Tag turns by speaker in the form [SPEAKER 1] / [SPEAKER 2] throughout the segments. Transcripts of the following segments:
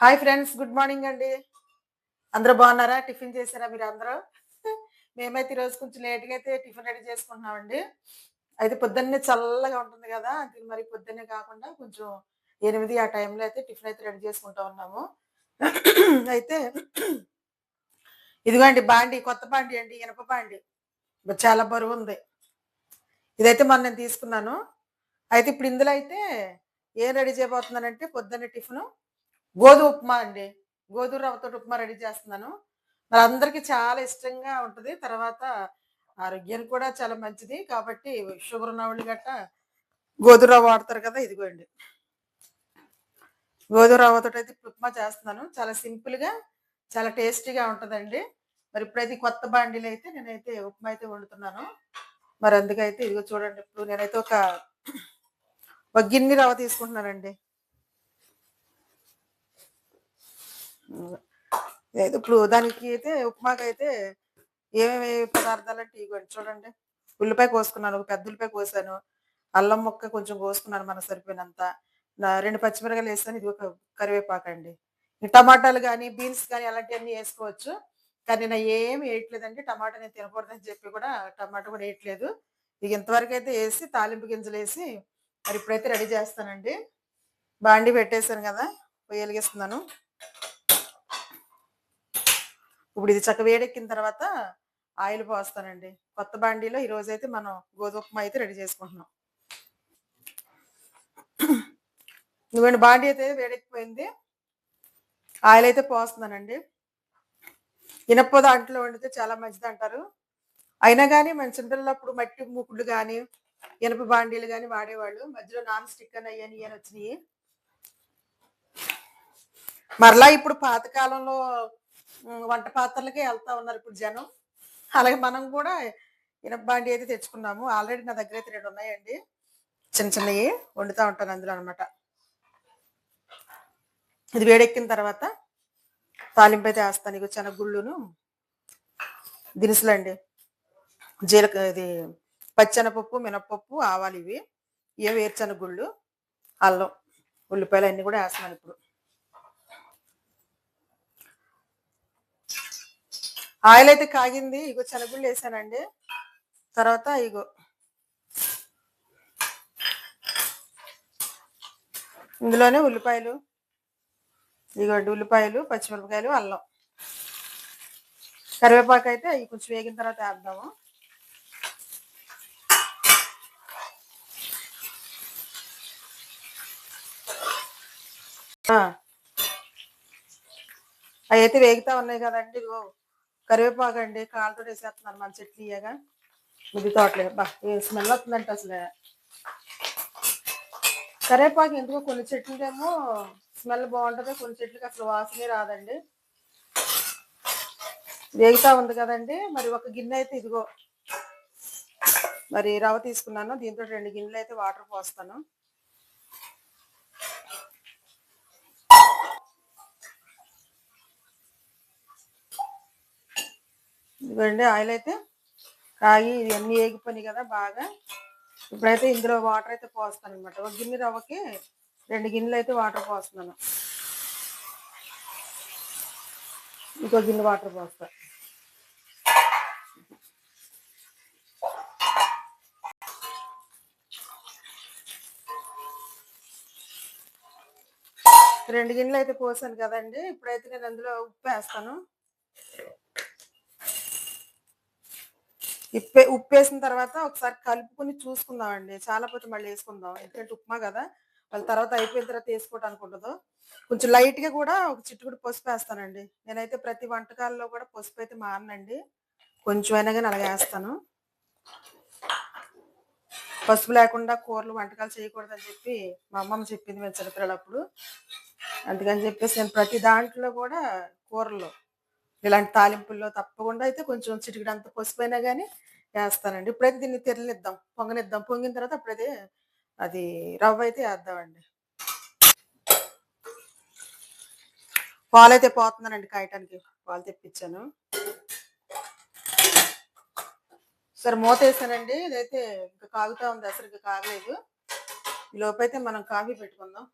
[SPEAKER 1] Hi friends good morning అండి. అందరూ బాగున్నారా? టిఫిన్ చేశారా మీరు అందరూ మేమైతే ఈరోజు కొంచెం లేట్గా అయితే టిఫిన్ రెడీ చేసుకుంటున్నామండి. అయితే పొద్దున్నే చల్లగా ఉంటుంది కదా అందుకని మరి పొద్దున్నే కాకుండా కొంచెం ఎనిమిది ఆ టైంలో అయితే టిఫిన్ అయితే రెడీ చేసుకుంటా ఉన్నాము. అయితే ఇదిగోండి బాండి కొత్త బాండి అండి ఇనప బాండి. చాలా బరువు ఉంది. ఇదైతే మొన్న నేను తీసుకున్నాను. అయితే ఇప్పుడు ఇందులో అయితే ఏం రెడీ చేయబోతున్నానంటే పొద్దున్న టిఫిన్. గోధుమ ఉప్మా అండి. గోధుమ రవ్వతో ఉప్మా రెడీ చేస్తున్నాను. మరి అందరికీ చాలా ఇష్టంగా ఉంటుంది. తర్వాత ఆరోగ్యానికి కూడా చాలా మంచిది. కాబట్టి షుగర్ ఉన్న వాళ్ళు గట్ట గోధుమ రవ్వ వాడతారు కదా ఇదిగోండి. గోధుమ రవ్వతో అయితే ఇప్పుడు ఉప్మా చేస్తున్నాను. చాలా సింపుల్గా చాలా టేస్టీగా ఉంటుందండి. మరి ఇప్పుడైతే ఈ కొత్త బాండీలు అయితే నేనైతే ఉప్మా అయితే వండుతున్నాను. మరి అందుకైతే ఇదిగో చూడండి ఇప్పుడు నేనైతే ఒక ఒక గిన్నె రవ్వ తీసుకుంటున్నానండి ఇప్పుడు దానికి అయితే ఉప్మాకి అయితే ఏమేమి పదార్థాలు అంటే ఇవ్వండి చూడండి. ఉల్లిపాయ కోసుకున్నాను ఒక పెద్ద ఉల్లిపాయ కోసాను అల్లం ముక్క కొంచెం కోసుకున్నాను మన సరిపోయినంత. నా రెండు పచ్చిమిరకాయలు వేసాను ఇది ఒక కరివేపాకు అండి. టమాటాలు కానీ బీన్స్ కానీ అలాంటివన్నీ వేసుకోవచ్చు. కానీ నేను ఏమి వేయట్లేదండి టమాటా నేను తినకూడదని చెప్పి కూడా టమాటా కూడా వేయట్లేదు. ఇక ఇంతవరకు అయితే వేసి తాలింపు గింజలు వేసి మరి ఇప్పుడైతే రెడీ చేస్తానండి. బాండి పెట్టేశాను కదా పొయ్యి వెలిగిస్తున్నాను. ఇప్పుడు ఇది చక్క వేడెక్కిన తర్వాత ఆయిల్ పోస్తానండి. కొత్త బాండీలో ఈ రోజు అయితే మనం గోధుమ ఉప్మా అయితే రెడీ చేసుకుంటున్నాం. ఇవ్వండి బాండీ అయితే వేడెక్కిపోయింది. ఆయిల్ అయితే పోస్తున్నానండి. ఇనప్ప దాంట్లో వండితే చాలా మంచిది అంటారు అయినా కానీ మన చిన్నపిల్లప్పుడు మట్టి మూకుడు కానీ ఎనప బాండీలు కానీ వాడేవాళ్ళు. మధ్యలో నాన్ స్టిక్ అని అయ్యాని ఇయని వచ్చినాయి. మరలా ఇప్పుడు పాతకాలంలో వంట పాత్రలకే వెళ్తా ఉన్నారు ఇప్పుడు జనం. అలాగే మనం కూడా ఇనప బాండి అయితే తెచ్చుకున్నాము. ఆల్రెడీ నా దగ్గర అయితే రెండు ఉన్నాయండి. చిన్న చిన్నవి వండుతూ ఉంటాను అందులో అనమాట ఇది వేడెక్కిన తర్వాత తాలింపు అయితే వేస్తాను. ఇక గుళ్ళును దినుసులు అండి జీలక ఇది పచ్చెనపప్పు మినపప్పు ఆవాలు ఇవి. ఇవి వేరుశనగుళ్ళు అల్లం ఉల్లిపాయలు అన్నీ కూడా వేస్తున్నాను ఇప్పుడు. ఆయిల్ అయితే కాగింది. ఇగో శనగుళ్ళు వేసానండి. తర్వాత ఇగో ఇందులోనే ఉల్లిపాయలు ఇగోండి ఉల్లిపాయలు పచ్చిమిరపకాయలు అల్లం. కరివేపాకు అయితే కొంచెం వేగిన తర్వాత వేద్దాము. అవి అయితే వేగుతా ఉన్నాయి కదండి ఇదిగో. కరివేపాకు అండి కాళ్ళతో వేసేస్తున్నారు మన చెట్లు ఇయ్యగా. మిది తోటలే. బా ఏ స్మెల్ వస్తుందంటే అసలు. కరివేపాకు ఎందుకో కొన్ని చెట్లకేమో స్మెల్ బాగుంటుంది కొన్ని చెట్లకి అసలు వాసనే రాదండి. వేగుతా ఉంది కదండి మరి ఒక గిన్నె అయితే ఇదిగో. మరి రవ్వ తీసుకున్నాను దీంతో రెండు గిన్నెలు అయితే వాటర్ పోస్తాను. ఇదిగోండి ఆయిల్ అయితే కాగి ఇవన్నీ వేగిపోయినాయి కదా బాగా. ఇప్పుడైతే ఇందులో వాటర్ అయితే పోస్తాను అనమాట ఒక గిన్నె రవ్వకి రెండు గిన్నెలు అయితే వాటర్ పోస్తున్నాను. ఇంకో గిన్నె వాటర్ పోస్తా. రెండు గిన్నెలు అయితే పోసాను కదండి. ఇప్పుడైతే నేను అందులో ఉప్పు వేస్తాను. ఉప్పే ఉప్పు వేసిన తర్వాత ఒకసారి కలుపుకొని చూసుకుందామండి. చాలా పోతే మళ్ళీ వేసుకుందాం. ఎందుకంటే ఉప్మా కదా. వాళ్ళ తర్వాత అయిపోయిన తర్వాత వేసుకోవటానికి ఉండదు. కొంచెం లైట్గా కూడా ఒక చిట్టుకుడు పసుపు వేస్తానండి. నేనైతే ప్రతి వంటకాల్లో కూడా పసుపు అయితే మానండి కొంచెం అయినా కానీ అలాగే వేస్తాను. పసుపు లేకుండా కూరలు వంటకాలు చేయకూడదని చెప్పి మా అమ్మమ్మ చెప్పింది మేము చిన్నపిల్లలప్పుడు. అందుకని చెప్పేసి నేను ప్రతి దాంట్లో కూడా కూరలు ఇలాంటి తాలింపుల్లో తప్పకుండా అయితే కొంచెం చిటికడంత అంత కానీ వేస్తానండి. ఇప్పుడైతే దీన్ని తెరలిద్దాం పొంగనిద్దాం. పొంగిన తర్వాత అప్పుడైతే అది రవ్వ అయితే వేద్దామండి. పాలు అయితే పోతున్నానండి కాయటానికి పాలు తెప్పించాను. సరే మూత వేసానండి ఇదైతే ఇంకా కాగుతా ఉంది అసలు ఇంకా కాగలేదు. ఈ లోపైతే మనం కాఫీ పెట్టుకుందాం.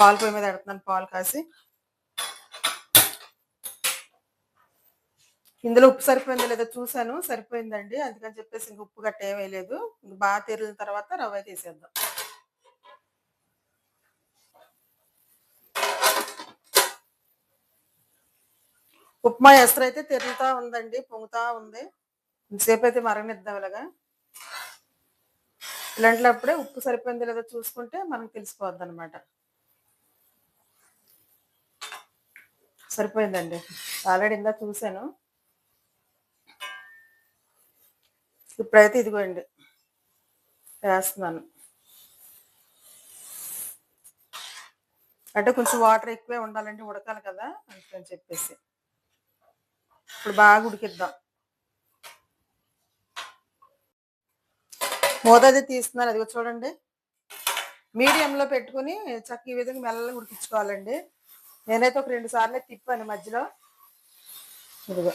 [SPEAKER 1] పాలు పొయ్యి మీద పెడుతున్నాను పాలు కాసి. ఇందులో ఉప్పు సరిపోయిందో లేదో చూసాను సరిపోయిందండి. అందుకని చెప్పేసి ఇంక ఉప్పు గట్ట ఏమీ లేదు బాగా తీరిన తర్వాత రవ్వ తీసేద్దాం ఉప్మా ఎసరు అయితే తిరుగుతా ఉందండి పొంగుతా ఉంది. ఇంతసేపు అయితే మరగనిద్దాం ఇలాగా. ఇలాంటిప్పుడే ఉప్పు సరిపోయిందో లేదో చూసుకుంటే మనకు తెలిసిపోద్ది అనమాట సరిపోయిందండి. ఆల్రెడీ ఇందా చూశాను. ఇప్పుడైతే ఇదిగోండి. వేస్తున్నాను. అంటే కొంచెం వాటర్ ఎక్కువే ఉండాలంటే ఉడకాలి కదా అందుకని చెప్పేసి. ఇప్పుడు బాగా ఉడికిద్దాం. మూత అది తీస్తున్నాను అది చూడండి. మీడియంలో పెట్టుకుని చక్క ఈ విధంగా మెల్లగా ఉడికించుకోవాలండి. నేనైతే ఒక రెండు సార్లు తిప్పాను మధ్యలో. ఇదిగో.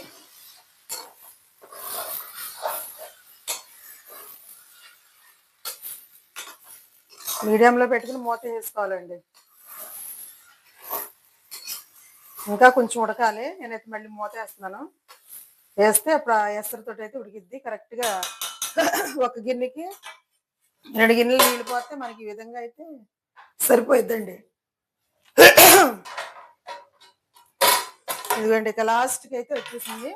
[SPEAKER 1] మీడియంలో పెట్టుకుని మూత వేసుకోవాలండి. ఇంకా కొంచెం ఉడకాలి. నేనైతే మళ్ళీ మూత వేస్తున్నాను. వేస్తే అప్పుడు ఆ అయితే ఉడికిద్ది. కరెక్ట్గా ఒక గిన్నెకి రెండు గిన్నెలు నీళ్ళు పోతే మనకి ఈ విధంగా అయితే సరిపోయిద్దండి. ఇదిగోండి ఇక లాస్ట్కి అయితే వచ్చేసింది.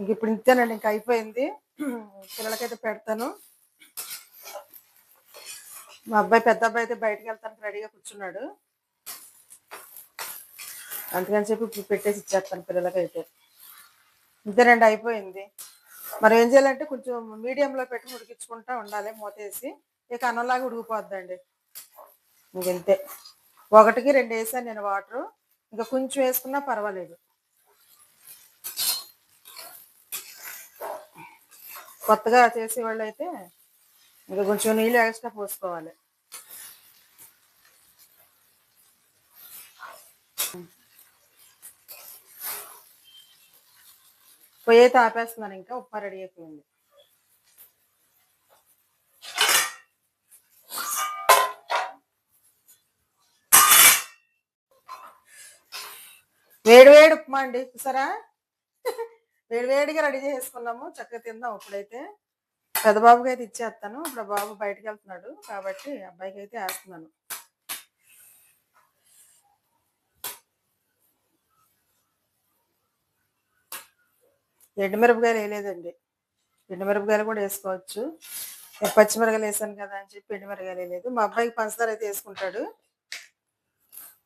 [SPEAKER 1] ఇంక ఇప్పుడు ఇంతేనండి ఇంక అయిపోయింది. పిల్లలకైతే పెడతాను. మా అబ్బాయి పెద్ద అబ్బాయి అయితే బయటకు వెళ్తానికి రెడీగా కూర్చున్నాడు. అందుకని చెప్పి ఇప్పుడు పెట్టేసి ఇచ్చేస్తాను పిల్లలకైతే. ఇంతేనండి అయిపోయింది. మరి ఏం చేయాలంటే కొంచెం మీడియంలో పెట్టి ఉడికించుకుంటా ఉండాలి మూతేసి. ఇక అన్నంలాగా ఉడికిపోద్దండి. ఇంక ఇంతే. ఒకటికి రెండు వేసాను నేను వాటరు. ఇంకా కొంచెం వేసుకున్నా పర్వాలేదు. కొత్తగా చేసేవాళ్ళు అయితే ఇంకా కొంచెం నీళ్ళు ఎక్స్ట్రా పోసుకోవాలి. పొయ్యి అయితే ఆపేస్తున్నాను ఇంకా ఉప్మా రెడీ అయిపోయింది. వేడి వేడి ఉప్మా అండి చూసారా? వేడి వేడిగా రెడీ చేసుకున్నాము చక్కగా తిందాం ఇప్పుడైతే. పెద్ద బాబుకి అయితే ఇచ్చేస్తాను ఇప్పుడు బాబు బయటకు వెళ్తున్నాడు కాబట్టి అబ్బాయికి అయితే వేస్తున్నాను. ఎండుమిరపకాయలు వేయలేదండి. ఎండుమిరపకాయలు కూడా వేసుకోవచ్చు. నేను పచ్చిమిరకాయలు వేసాను కదా అని చెప్పి ఎండుమిరకాయలు వేయలేదు. మా అబ్బాయికి పంచదార అయితే వేసుకుంటాడు.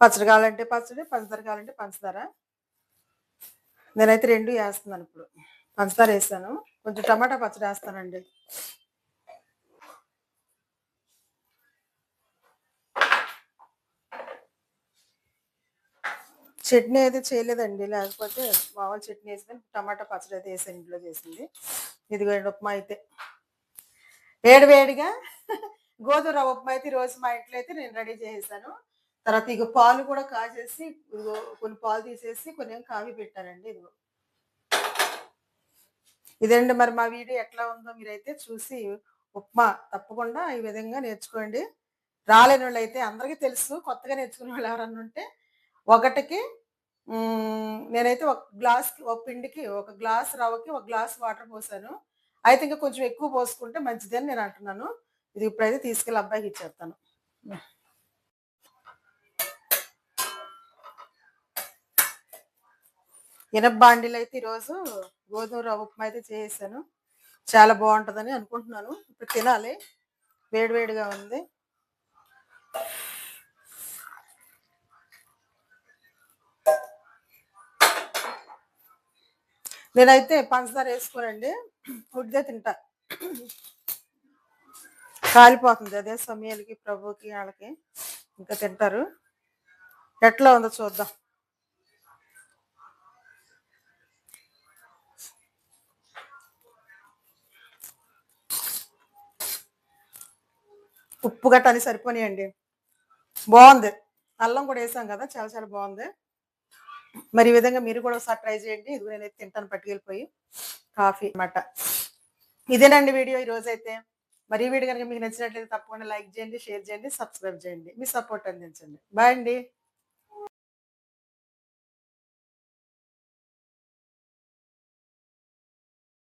[SPEAKER 1] పచ్చడి కావాలంటే పచ్చడి పంచదార కావాలంటే పంచదార. నేనైతే రెండు వేస్తున్నాను ఇప్పుడు. పంచదార వేసాను. కొంచెం టమాటా పచ్చడి వేస్తానండి. చట్నీ అయితే చేయలేదండి. లేకపోతే మామూలు చట్నీ వేసింది. టమాటా పచ్చడి అయితే వేసాను ఇంట్లో చేసింది. ఇదిగోండి ఉప్మా అయితే. వేడి వేడిగా గోధుమ ఉప్మా అయితే ఈరోజు మా ఇంట్లో అయితే నేను రెడీ చేసేసాను. తర్వాత ఇక పాలు కూడా కాచేసి ఇదిగో కొన్ని పాలు తీసేసి కొన్ని కాఫీ పెట్టానండి ఇదిగో. ఇదండి మరి మా వీడియో ఎట్లా ఉందో మీరైతే చూసి ఉప్మా తప్పకుండా ఈ విధంగా నేర్చుకోండి. రాలేని వాళ్ళు అయితే అందరికీ తెలుసు కొత్తగా నేర్చుకునే వాళ్ళు ఎవరన్నా ఉంటే ఒకటికి నేనైతే ఒక గ్లాస్కి ఒక పిండికి ఒక గ్లాస్ రవ్వకి ఒక గ్లాస్ వాటర్ పోసాను. అయితే ఇంకా కొంచెం ఎక్కువ పోసుకుంటే మంచిదని నేను అంటున్నాను. ఇది ఇప్పుడైతే తీసుకెళ్ళి అబ్బాయికి ఇచ్చేస్తాను. ఇనప బాండీలు అయితే ఈరోజు గోధుమ రవ్వ ఉప్మా అయితే చేసాను చాలా బాగుంటుందని అనుకుంటున్నాను. ఇప్పుడు తినాలి. వేడివేడిగా ఉంది. నేనైతే పంచదార వేసుకోనండి. ఫుడ్దే తింటా. కాలిపోతుంది. అదే సమయాలకి ప్రభుకి వాళ్ళకి. ఇంకా తింటారు. ఎట్లా ఉందో చూద్దాం. ఉప్పు గట్ట అని సరిపోనియండి బాగుంది అల్లం కూడా వేసాం కదా చాలా చాలా బాగుంది మరి ఈ విధంగా మీరు కూడా ఒకసారి ట్రై చేయండి ఇది నేనైతే తింటాను పట్టుకెళ్ళిపోయి కాఫీ అనమాట ఇదేనండి వీడియో ఈ రోజైతే. మరి ఈ వీడియో కనుక మీకు నచ్చినట్లయితే తప్పకుండా లైక్ చేయండి, షేర్ చేయండి, సబ్స్క్రైబ్ చేయండి. మీ సపోర్ట్ అందించండి. బాయ్ అండి.